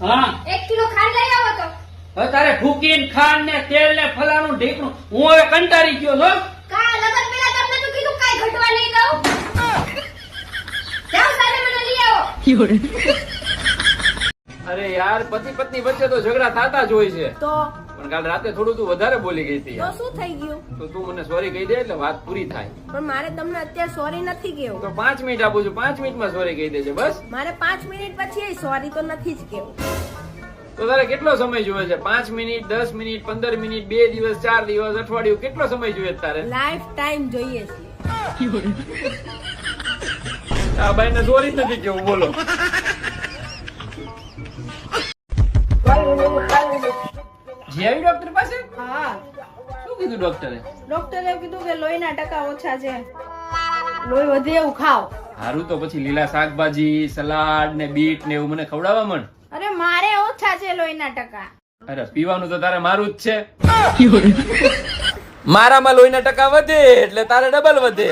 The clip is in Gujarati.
હા. એક કિલો ખાંડ લઈ આવો તો. હવે તારે ફૂકીને ખાંડ ને તેલ ને ફલાણું ઢીકણું હું હવે કંટાળી ગયો છો કા લગન પેલા તમને તો કીધું કાઈ ઘટવા નહીં દઉં. જાઓ સાલે મને લઈ આવો. અરે યાર પતિ પત્ની વચ્ચે તો ઝઘડા થતા જ હોય છે. તો? પણ કાલ રાતે થોડું તું વધારે બોલી ગઈ હતી તો શું થઈ ગયું? તો તું મને સોરી કહી દે એટલે વાત પૂરી થાય. પણ મારે તમને અત્યારે સોરી નથી કેવું. તો પાંચ મિનિટ આપું છું પાંચ મિનિટમાં સોરી કહી દેજે બસ. મારે પાંચ મિનિટ પછી સોરી તો નથી જ કેવું. તો તારે કેટલો સમય જોઈએ છે? પાંચ મિનિટ દસ મિનિટ પંદર મિનિટ બે દિવસ ચાર દિવસ અઠવાડિયું કેટલો સમય જોઈએ તારે? લાઈફ ટાઈમ જોઈએ છે. આ ભાઈ ને સોરી નથી કેવું બોલો. જી ડોક્ટર પાસે? હા. શું કીધું ડોક્ટરે? ડોક્ટરે કીધું કે લોહીના ટકા ઓછા છે. લોહી વધે એવું ખાઓ. હારું તો પછી લીલા શાકભાજી સલાડ ને બીટ ને એવું મને ખવડાવવા મન. અરે મારે ઓછા છે લોહીના ટકા. અરે પીવાનું તો તારે મારું જ છે. મારામાં લોહીના ટકા વધે એટલે તારે ડબલ વધે.